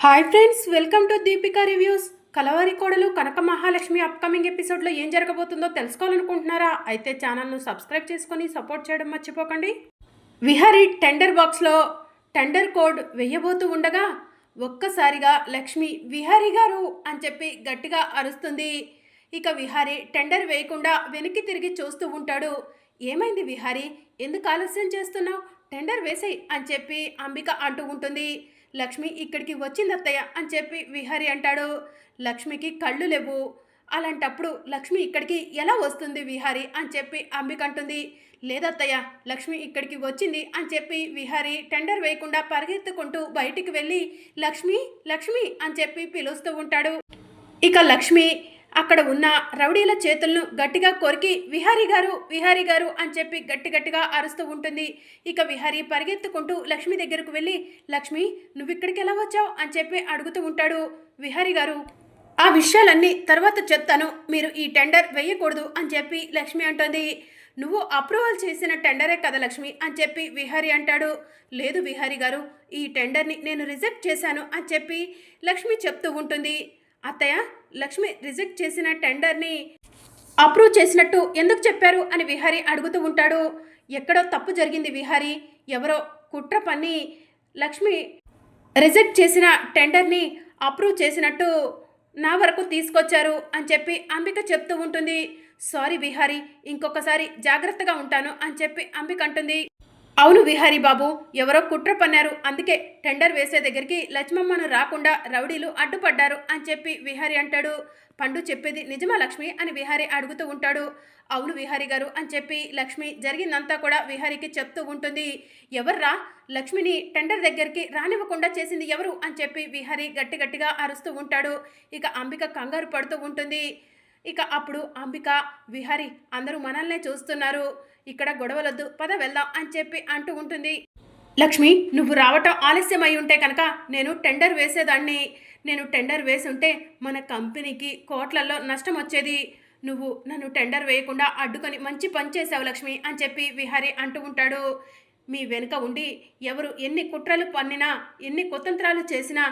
Hi friends welcome to Deepika reviews Kalavari Kodalu Kanaka Mahalakshmi upcoming ఎపిసోడ్లో ఏం జరగబోతుందో తెలుసుకోవాలనుకుంటున్నారా? అయితే ఛానల్ను సబ్స్క్రైబ్ చేసుకొని సపోర్ట్ చేయడం మర్చిపోకండి. విహారీ టెండర్ బాక్స్లో టెండర్ కోడ్ వెయ్యబోతూ ఉండగా ఒక్కసారిగా లక్ష్మి విహారి గారు అని చెప్పి గట్టిగా అరుస్తుంది. ఇక విహారి టెండర్ వేయకుండా వెనక్కి తిరిగి చూస్తూ ఉంటాడు. ఏమైంది విహారి? ఎందుకు ఆలస్యం చేస్తున్నావు? టెండర్ వేసేయ్ అని చెప్పి అంబిక అంటూ ఉంటుంది. లక్ష్మి ఇక్కడికి వచ్చింది అత్తయ్య అని చెప్పి విహారీ అంటాడు. లక్ష్మికి కళ్ళు లేవు. అలాంటప్పుడు లక్ష్మి ఇక్కడికి ఎలా వస్తుంది విహారి అని చెప్పి అంబిక అంటుంది. లేదత్తయ్య లక్ష్మి ఇక్కడికి వచ్చింది అని చెప్పి విహారి టెండర్ వేయకుండా పరిగెత్తుకుంటూ బయటికి వెళ్ళి లక్ష్మి లక్ష్మి అని చెప్పి పిలుస్తూ ఉంటాడు. ఇక లక్ష్మి అక్కడ ఉన్న రౌడీల చేతులను గట్టిగా కొరికి విహారీ గారు విహారీ గారు అని చెప్పి గట్టి గట్టిగా అరుస్తూ ఉంటుంది. ఇక విహారీ పరిగెత్తుకుంటూ లక్ష్మి దగ్గరకు వెళ్ళి లక్ష్మి నువ్వు ఇక్కడికి ఎలా వచ్చావు? అని చెప్పి అడుగుతూ ఉంటాడు విహారీ గారు. ఆ విషయాలన్నీ తర్వాత చెప్తాను. మీరు ఈ టెండర్ వేయకూడదు అని చెప్పి లక్ష్మి అంటుంది. నువ్వు అప్రూవల్ చేసిన టెండరే కదా లక్ష్మి అని చెప్పి విహారీ అంటాడు. లేదు విహారీ గారు ఈ టెండర్ని నేను రిజెక్ట్ చేశాను అని చెప్పి లక్ష్మి చెప్తూ ఉంటుంది. అత్తయ్య లక్ష్మి రిజెక్ట్ చేసిన టెండర్ని అప్రూవ్ చేసినట్టు ఎందుకు చెప్పారు అని విహారీ అడుగుతూ ఉంటాడు. ఎక్కడో తప్పు జరిగింది విహారీ. ఎవరో కుట్ర పని లక్ష్మి రిజెక్ట్ చేసిన టెండర్ని అప్రూవ్ చేసినట్టు నా వరకు తీసుకొచ్చారు అని చెప్పి అంబిక చెప్తూ ఉంటుంది. సారీ విహారీ ఇంకొకసారి జాగ్రత్తగా ఉంటాను అని చెప్పి అంబిక అంటుంది. అవును విహారీ బాబు ఎవరో కుట్ర పన్నారు. అందుకే టెండర్ వేసే దగ్గరికి లక్ష్మమ్మను రాకుండా రౌడీలు అడ్డుపడ్డారు అని చెప్పి విహారీ అంటాడు. పండు చెప్పేది నిజమా లక్ష్మి అని విహారీ అడుగుతూ ఉంటాడు. అవును విహారీ గారు అని చెప్పి లక్ష్మి జరిగిందంతా కూడా విహారీకి చెప్తూ ఉంటుంది. ఎవర్రా? లక్ష్మిని టెండర్ దగ్గరికి రానివ్వకుండా చేసింది ఎవరు? అని చెప్పి విహారీ గట్టి గట్టిగా అరుస్తూ ఉంటాడు. ఇక అంబిక కంగారు పడుతూ ఉంటుంది. ఇక అప్పుడు అంబిక విహారీ అందరూ మనల్నే చూస్తున్నారు. ఇక్కడ గొడవలొద్దు పద వెళ్దాం అని చెప్పి అంటూ ఉంటుంది. లక్ష్మి నువ్వు రావటం ఆలస్యం అయి ఉంటే కనుక నేను టెండర్ వేసేదాన్ని. నేను టెండర్ వేసి ఉంటే మన కంపెనీకి కోట్లలో నష్టం వచ్చేది. నువ్వు నన్ను టెండర్ వేయకుండా అడ్డుకొని మంచి పని చేసావు లక్ష్మి అని చెప్పి విహారీ అంటూ ఉంటాడు. మీ వెనుక ఉండి ఎవరు ఎన్ని కుట్రలు పన్నినా ఎన్ని కుతంత్రాలు చేసినా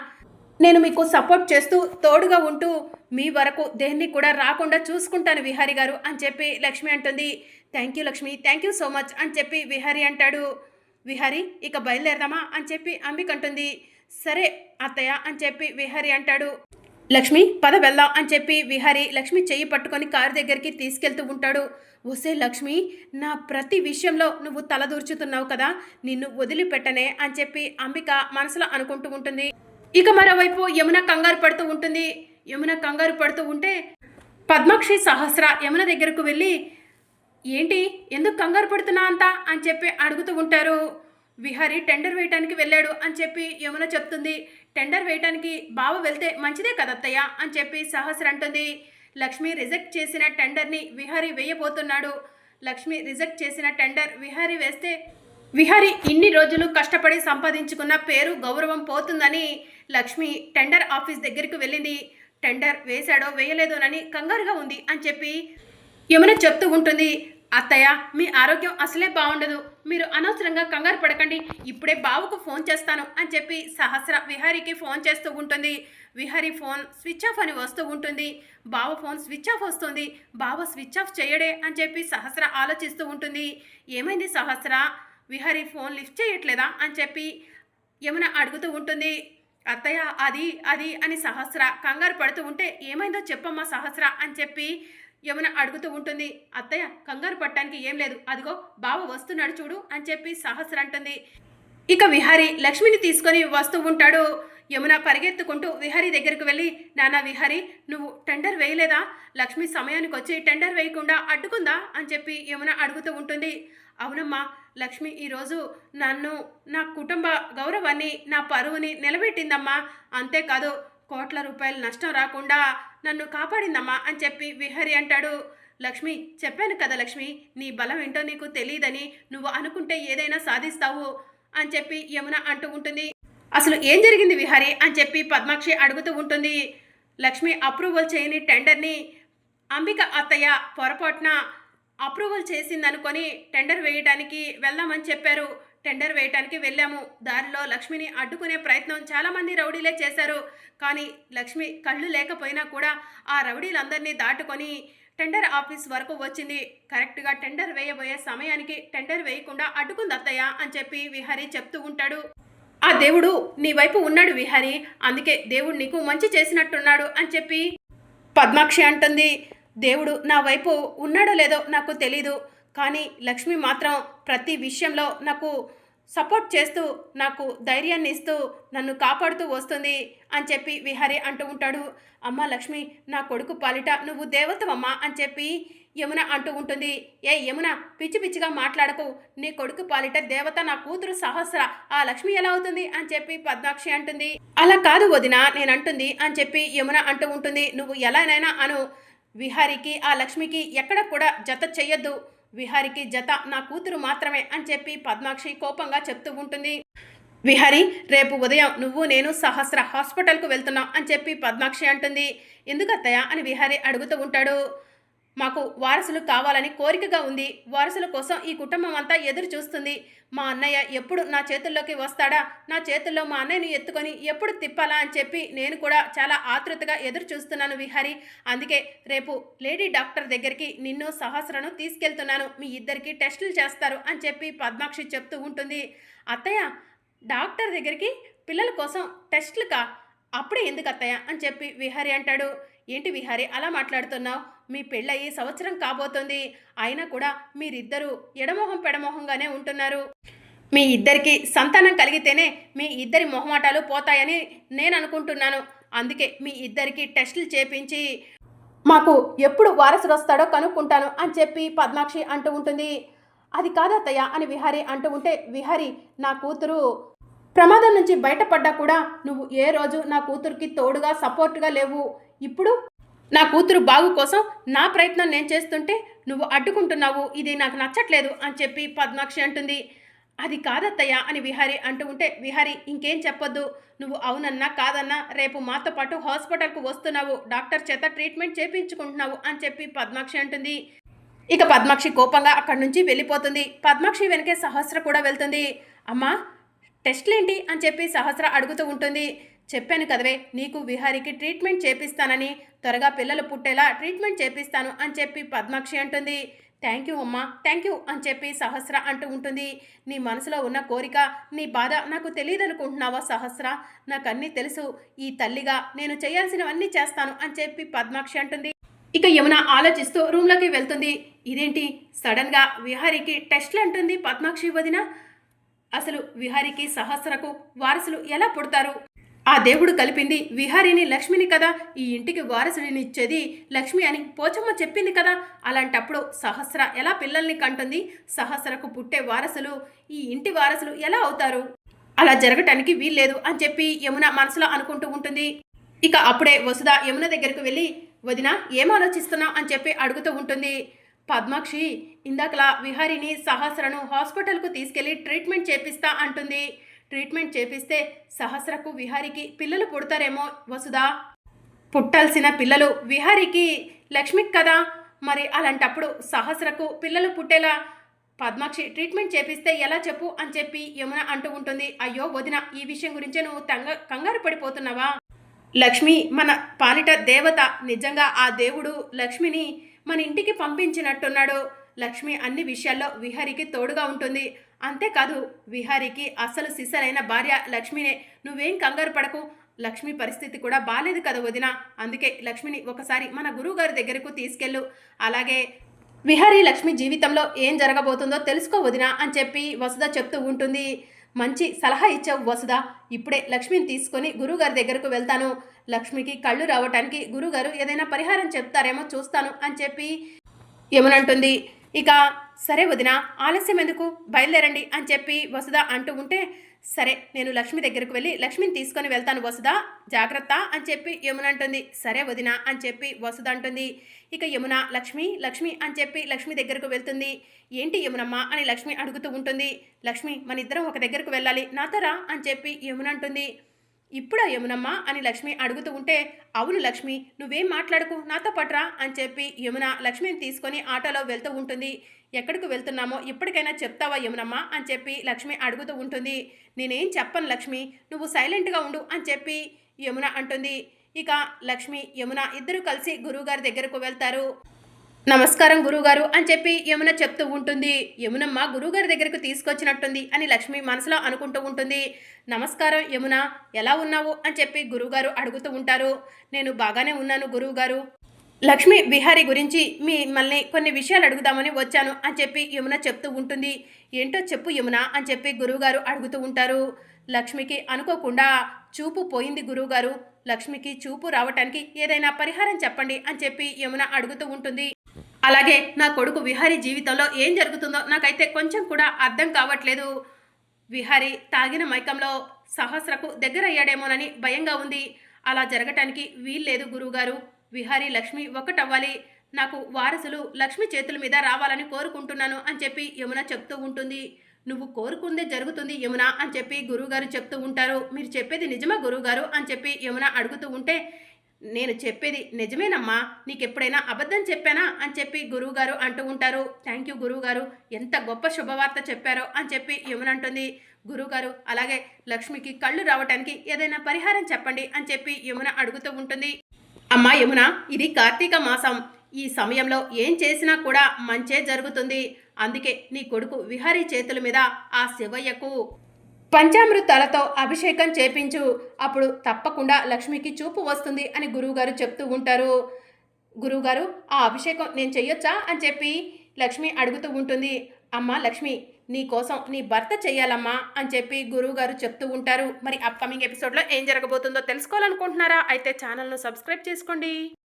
నేను మీకు సపోర్ట్ చేస్తూ తోడుగా ఉంటూ మీ వరకు దేన్ని కూడా రాకుండా చూసుకుంటాను విహారీ గారు అని చెప్పి లక్ష్మి అంటుంది. Thank you Lakshmi. Thank you so much అని చెప్పి విహారీ అంటాడు. విహారీ ఇక బయలుదేరదామా అని చెప్పి అంబిక అంటుంది. సరే అత్తయ్య అని చెప్పి విహారీ అంటాడు. లక్ష్మి పద వెళ్దాం అని చెప్పి విహారీ లక్ష్మి చెయ్యి పట్టుకొని కారు దగ్గరికి తీసుకెళ్తూ ఉంటాడు. ఒసే లక్ష్మి నా ప్రతి విషయంలో నువ్వు తలదూర్చుతున్నావు కదా నిన్ను వదిలిపెట్టనే అని చెప్పి అంబిక మనసులో అనుకుంటూ ఉంటుంది. ఇక మరోవైపు యమున కంగారు పడుతూ ఉంటుంది. యమున కంగారు పడుతూ ఉంటే పద్మాక్షి సహస్ర యమున దగ్గరకు వెళ్ళి ఏంటి? ఎందుకు కంగారు పడుతున్నా అంతా? అని చెప్పి అడుగుతూ ఉంటారు. విహారీ టెండర్ వేయటానికి వెళ్ళాడు అని చెప్పి యమున చెప్తుంది. టెండర్ వేయటానికి బావ వెళ్తే మంచిదే కదత్తయ్య అని చెప్పి సహస్ర అంటుంది. లక్ష్మి రిజెక్ట్ చేసిన టెండర్ని విహారీ వేయబోతున్నాడు. లక్ష్మి రిజెక్ట్ చేసిన టెండర్ విహారీ వేస్తే విహారీ ఇన్ని రోజులు కష్టపడి సంపాదించుకున్న పేరు గౌరవం పోతుందని లక్ష్మి టెండర్ ఆఫీస్ దగ్గరికి వెళ్ళింది. టెండర్ వేశాడో వేయలేదోనని కంగారుగా ఉంది అని చెప్పి యమున చెప్తూ ఉంటుంది. అత్తయ్య మీ ఆరోగ్యం అసలే బాగుండదు. మీరు అనవసరంగా కంగారు పడకండి. ఇప్పుడే బావకు ఫోన్ చేస్తాను అని చెప్పి సహస్ర విహారీకి ఫోన్ చేస్తూ ఉంటుంది. విహారీ ఫోన్ స్విచ్ ఆఫ్ అని వస్తూ ఉంటుంది. బావ ఫోన్ స్విచ్ ఆఫ్ వస్తుంది. బావ స్విచ్ ఆఫ్ చేయడే అని చెప్పి సహస్ర ఆలోచిస్తూ ఉంటుంది. ఏమైంది సహస్ర? విహారీ ఫోన్ లిఫ్ట్ చేయట్లేదా అని చెప్పి యమున అడుగుతూ ఉంటుంది. అత్తయ్య అది అది అని సహస్ర కంగారు పడుతూ ఉంటే ఏమైందో చెప్పమ్మా సహస్ర అని చెప్పి యమున అడుగుతూ ఉంటుంది. అత్తయ్య కంగారు పట్టడానికి ఏం లేదు. అదిగో బావ వస్తున్నాడు చూడు అని చెప్పి సహస్ర అంటుంది. ఇక విహారీ లక్ష్మిని తీసుకొని వస్తూ ఉంటాడు. యమున పరిగెత్తుకుంటూ విహారీ దగ్గరకు వెళ్ళి నానా విహారీ నువ్వు టెండర్ వేయలేదా? లక్ష్మి సమయానికి వచ్చి టెండర్ వేయకుండా అడ్డుకుందా? అని చెప్పి యమున అడుగుతూ ఉంటుంది. అవునమ్మా లక్ష్మి ఈరోజు నన్ను నా కుటుంబ గౌరవాన్ని నా పరువుని నిలబెట్టిందమ్మా. అంతేకాదు కోట్ల రూపాయలు నష్టం రాకుండా నన్ను కాపాడిందమ్మా అని చెప్పి విహరి అంటాడు. లక్ష్మి చెప్పాను కదా లక్ష్మి నీ బలం ఏంటో నీకు తెలియదని నువ్వు అనుకుంటే ఏదైనా సాధిస్తావు అని చెప్పి యమున అంటూ ఉంటుంది. అసలు ఏం జరిగింది విహారి అని చెప్పి పద్మాక్షి అడుగుతూ ఉంటుంది. లక్ష్మి అప్రూవల్ చేయని టెండర్ని అంబిక అత్తయ్య పొరపాటున అప్రూవల్ చేసిందనుకొని టెండర్ వేయడానికి వెళ్దామని చెప్పారు. టెండర్ వేయటానికి వెళ్ళాము. దారిలో లక్ష్మిని అడ్డుకునే ప్రయత్నం చాలామంది రౌడీలే చేశారు. కానీ లక్ష్మి కళ్ళు లేకపోయినా కూడా ఆ రౌడీలందరినీ దాటుకొని టెండర్ ఆఫీస్ వరకు వచ్చింది. కరెక్ట్గా టెండర్ వేయబోయే సమయానికి టెండర్ వేయకుండా అడ్డుకుంది అత్తయ్య అని చెప్పి విహారీ చెప్తూ ఉంటాడు. ఆ దేవుడు నీ వైపు ఉన్నాడు విహారీ. అందుకే దేవుడు నీకు మంచి చేసినట్టున్నాడు అని చెప్పి పద్మాక్షి అంటుంది. దేవుడు నా వైపు ఉన్నాడో లేదో నాకు తెలీదు. కానీ లక్ష్మి మాత్రం ప్రతి విషయంలో నాకు సపోర్ట్ చేస్తూ నాకు ధైర్యాన్ని ఇస్తూ నన్ను కాపాడుతూ వస్తుంది అని చెప్పి విహారీ అంటూ ఉంటాడు. అమ్మ లక్ష్మి నా కొడుకు పాలిట నువ్వు దేవతవమ్మా అని చెప్పి యమున అంటూ ఉంటుంది. ఏ యమున పిచ్చి పిచ్చిగా మాట్లాడకు. నీ కొడుకు పాలిట దేవత నా కూతురు సహస్ర. ఆ లక్ష్మి ఎలా అవుతుంది అని చెప్పి పద్మాక్షి అంటుంది. అలా కాదు వదిన నేను అంటుంది అని చెప్పి యమున అంటూ ఉంటుంది. నువ్వు ఎలానైనా అను. విహారికి ఆ లక్ష్మికి ఎక్కడ కూడా జత చెయ్యొద్దు. విహారికి జత నా కూతురు మాత్రమే అని చెప్పి పద్మాక్షి కోపంగా చెప్తూ ఉంటుంది. విహారి రేపు ఉదయం నువ్వు నేను సహస్ర హాస్పిటల్కు వెళ్తున్నాం అని చెప్పి పద్మాక్షి అంటుంది. ఎందుకు అని విహారి అడుగుతూ ఉంటాడు. మాకు వారసులు కావాలని కోరికగా ఉంది. వారసుల కోసం ఈ కుటుంబం అంతా ఎదురు చూస్తుంది. మా అన్నయ్య ఎప్పుడు నా చేతుల్లోకి వస్తాడా? నా చేతుల్లో మా అన్నయ్యని ఎత్తుకొని ఎప్పుడు తిప్పాలా అని చెప్పి నేను కూడా చాలా ఆతృతగా ఎదురు చూస్తున్నాను విహారి. అందుకే రేపు లేడీ డాక్టర్ దగ్గరికి నిన్ను సహస్రను తీసుకెళ్తున్నాను. మీ ఇద్దరికి టెస్టులు చేస్తారు అని చెప్పి పద్మాక్షి చెప్తూ ఉంటుంది. అత్తయ్య డాక్టర్ దగ్గరికి పిల్లల కోసం టెస్టులుకా అప్పుడే ఎందుకు అత్తయ్య? అని చెప్పి విహారి అంటాడు. ఏంటి విహారి అలా మాట్లాడుతున్నావు? మీ పెళ్ళయి సంవత్సరం కాబోతోంది. అయినా కూడా మీరిద్దరూ ఎడమొహం పెడమొహంగానే ఉంటున్నారు. మీ ఇద్దరికి సంతానం కలిగితేనే మీ ఇద్దరి మొహమాటాలు పోతాయని నేను అనుకుంటున్నాను అందుకే మీ ఇద్దరికి టెస్టులు చేపించి మాకు ఎప్పుడు వారసుడు వస్తాడో కనుక్కుంటాను అని చెప్పి పద్మాక్షి అంటూ ఉంటుంది. అది కాదత్తయ్య అని విహారి అంటూ ఉంటే విహారి నా కూతురు ప్రమాదం నుంచి బయటపడ్డా కూడా నువ్వు ఏ రోజు నా కూతురికి తోడుగా సపోర్ట్గా లేవు. ఇప్పుడు నా కూతురు బాగు కోసం నా ప్రయత్నం నేను చేస్తుంటే నువ్వు అడ్డుకుంటున్నావు ఇది నాకు నచ్చట్లేదు అని చెప్పి పద్మాక్షి అంటుంది. అది కాదత్తయ్య అని విహారి అంటూ ఉంటే విహారి ఇంకేం చెప్పొద్దు. నువ్వు అవునన్నా కాదన్నా రేపు మాతో పాటు హాస్పిటల్కు వస్తున్నావు డాక్టర్ చేత ట్రీట్మెంట్ చేయించుకుంటున్నావు అని చెప్పి పద్మాక్షి అంటుంది. ఇక పద్మాక్షి కోపంగా అక్కడి నుంచి వెళ్ళిపోతుంది. పద్మాక్షి వెనకే సహస్ర కూడా వెళ్తుంది. అమ్మా టెస్ట్లేంటి అని చెప్పి సహస్ర అడుగుతూ ఉంటుంది. చెప్పాను కదవే నీకు విహారికి ట్రీట్మెంట్ చేపిస్తానని త్వరగా పిల్లలు పుట్టేలా ట్రీట్మెంట్ చేపిస్తాను అని చెప్పి పద్మాక్షి అంటుంది. థ్యాంక్ యూ అమ్మా థ్యాంక్ యూ అని చెప్పి సహస్ర అంటూ ఉంటుంది. నీ మనసులో ఉన్న కోరిక నీ బాధ నాకు తెలియదనుకుంటున్నావా సహస్ర? నాకు తెలుసు. ఈ తల్లిగా నేను చేయాల్సినవన్నీ చేస్తాను అని చెప్పి పద్మాక్షి అంటుంది. ఇక యమున ఆలోచిస్తూ రూమ్లోకి వెళ్తుంది. ఇదేంటి? సడన్గా విహారికి టెస్ట్లు అంటుంది పద్మాక్షి వదిన. అసలు విహారికి సహస్రకు వారసులు ఎలా పుడతారు? ఆ దేవుడు కలిపింది విహారిని లక్ష్మిని కదా. ఈ ఇంటికి వారసుడినిచ్చేది లక్ష్మి అని పోచమ్మ చెప్పింది కదా. అలాంటప్పుడు సహస్ర ఎలా పిల్లల్ని కంటుంది? సహస్రకు పుట్టే వారసులు ఈ ఇంటి వారసులు ఎలా అవుతారు? అలా జరగటానికి వీల్లేదు అని చెప్పి యమున మనసులో అనుకుంటూ ఉంటుంది. ఇక అప్పుడే వసుధ యమున దగ్గరకు వెళ్ళి వదిన ఏం ఆలోచిస్తున్నావు? అని చెప్పి అడుగుతూ ఉంటుంది. పద్మాక్షి ఇందాకలా విహారిని సహస్రను హాస్పిటల్కు తీసుకెళ్ళి ట్రీట్మెంట్ చేపిస్తా అంటుంది. ట్రీట్మెంట్ చేపిస్తే సహస్రకు విహారికి పిల్లలు పుడతారేమో వసుదా పుట్టాల్సిన పిల్లలు విహారికి లక్ష్మికి కదా? మరి అలాంటప్పుడు సహస్రకు పిల్లలు పుట్టేలా పద్మాక్షి ట్రీట్మెంట్ చేపిస్తే ఎలా చెప్పు అని చెప్పి యమున అంటూ ఉంటుంది. అయ్యో వదిన ఈ విషయం గురించే నువ్వు తంగ కంగారు పడిపోతున్నావా? లక్ష్మి మన పాలిట దేవత నిజంగా ఆ దేవుడు లక్ష్మిని మన ఇంటికి పంపించినట్టున్నాడు. లక్ష్మి అన్ని విషయాల్లో విహరికి తోడుగా ఉంటుంది. అంతేకాదు విహారికి అసలు సిసలైన భార్య లక్ష్మినే నువ్వేం కంగారు పడకు. లక్ష్మి పరిస్థితి కూడా బాలేదు కదా వదిన. అందుకే లక్ష్మిని ఒకసారి మన గురువు గారి దగ్గరకు తీసుకెళ్ళు. అలాగే విహారీ లక్ష్మి జీవితంలో ఏం జరగబోతుందో తెలుసుకో వదిన అని చెప్పి వసుధ చెప్తూ ఉంటుంది. మంచి సలహా ఇచ్చావు వసుధ. ఇప్పుడే లక్ష్మిని తీసుకొని గురువుగారి దగ్గరకు వెళ్తాను. లక్ష్మికి కళ్ళు రావటానికి గురువుగారు ఏదైనా పరిహారం చెప్తారేమో చూస్తాను అని చెప్పి ఏమనంటుంది. ఇక సరే వదిన ఆలస్యం ఎందుకు? బయలుదేరండి అని చెప్పి వసుధ అంటూ ఉంటే సరే నేను లక్ష్మి దగ్గరకు వెళ్ళి లక్ష్మిని తీసుకొని వెళ్తాను వసుధ జాగ్రత్త అని చెప్పి యమున అంటుంది. సరే వదిన అని చెప్పి వసుధ అంటుంది. ఇక యమున లక్ష్మి లక్ష్మి అని చెప్పి లక్ష్మి దగ్గరకు వెళ్తుంది. ఏంటి యమునమ్మ అని లక్ష్మి అడుగుతూ ఉంటుంది. లక్ష్మి మన ఇద్దరం ఒక దగ్గరకు వెళ్ళాలి నాతో రా అని చెప్పి యమున అంటుంది. ఇప్పుడా యమునమ్మ అని లక్ష్మి అడుగుతూ ఉంటే అవును లక్ష్మి నువ్వేం మాట్లాడకు నాతో పట్రా అని చెప్పి యమున లక్ష్మిని తీసుకొని ఆటోలో వెళ్తూ ఉంటుంది. ఎక్కడికి వెళ్తున్నామో ఇప్పటికైనా చెప్తావా యమునమ్మ? అని చెప్పి లక్ష్మి అడుగుతూ ఉంటుంది. నేనేం చెప్పను లక్ష్మి నువ్వు సైలెంట్గా ఉండు అని చెప్పి యమున అంటుంది. ఇక లక్ష్మి యమున ఇద్దరు కలిసి గురువుగారి దగ్గరకు వెళ్తారు. నమస్కారం గురువుగారు అని చెప్పి యమున చెప్తూ ఉంటుంది. యమునమ్మ గురువుగారి దగ్గరకు తీసుకొచ్చినట్టుంది అని లక్ష్మి మనసులో అనుకుంటూ ఉంటుంది. నమస్కారం యమున ఎలా ఉన్నావు? అని చెప్పి గురువుగారు అడుగుతూ ఉంటారు. నేను బాగానే ఉన్నాను గురువుగారు. లక్ష్మి విహారీ గురించి మిమ్మల్ని కొన్ని విషయాలు అడుగుదామని వచ్చాను అని చెప్పి యమున చెప్తూ ఉంటుంది. ఏంటో చెప్పు యమున అని చెప్పి గురువుగారు అడుగుతూ ఉంటారు. లక్ష్మికి అనుకోకుండా చూపు పోయింది గురువుగారు. లక్ష్మికి చూపు రావటానికి ఏదైనా పరిహారం చెప్పండి అని చెప్పి యమున అడుగుతూ ఉంటుంది. అలాగే నా కొడుకు విహారీ జీవితంలో ఏం జరుగుతుందో నాకైతే కొంచెం కూడా అర్థం కావట్లేదు. విహారీ తాగిన మైకంలో సహస్రకు దగ్గరయ్యాడేమోనని భయంగా ఉంది. అలా జరగటానికి వీల్లేదు గురువుగారు. విహారీ లక్ష్మి ఒకటవ్వాలి నాకు వారసులు లక్ష్మి చేతుల మీద రావాలని కోరుకుంటున్నాను అని చెప్పి యమున చెప్తూ ఉంటుంది. నువ్వు కోరుకుందే జరుగుతుంది యమున అని చెప్పి గురువుగారు చెప్తూ ఉంటారు. మీరు చెప్పేది నిజమా గురువుగారు అని చెప్పి యమున అడుగుతూ ఉంటే నేను చెప్పేది నిజమేనమ్మా నీకెప్పుడైనా అబద్ధం చెప్పానా అని చెప్పి గురువుగారు అంటూ ఉంటారు. థ్యాంక్ యూ గురువుగారు ఎంత గొప్ప శుభవార్త చెప్పారో అని చెప్పి యమున అంటుంది. గురువుగారు అలాగే లక్ష్మికి కళ్ళు రావటానికి ఏదైనా పరిహారం చెప్పండి అని చెప్పి యమున అడుగుతూ ఉంటుంది. అమ్మా యమున ఇది కార్తీక మాసం. ఈ సమయంలో ఏం చేసినా కూడా మంచే జరుగుతుంది. అందుకే నీ కొడుకు విహారీ చేతుల మీద ఆ శివయ్యకు పంచామృతాలతో అభిషేకం చేపించు. అప్పుడు తప్పకుండా లక్ష్మికి చూపు వస్తుంది అని గురువుగారు చెప్తూ ఉంటారు. గురువుగారు ఆ అభిషేకం నేను చెయ్యొచ్చా అని చెప్పి లక్ష్మి అడుగుతూ ఉంటుంది. అమ్మ లక్ష్మి నీ కోసం నీ భర్త చేయాలమ్మా అని చెప్పి గురువుగారు చెప్తూ ఉంటారు. మరి అప్కమింగ్ ఎపిసోడ్లో ఏం జరగబోతుందో తెలుసుకోవాలనుకుంటున్నారా? అయితే ఛానల్ను సబ్స్క్రైబ్ చేసుకోండి.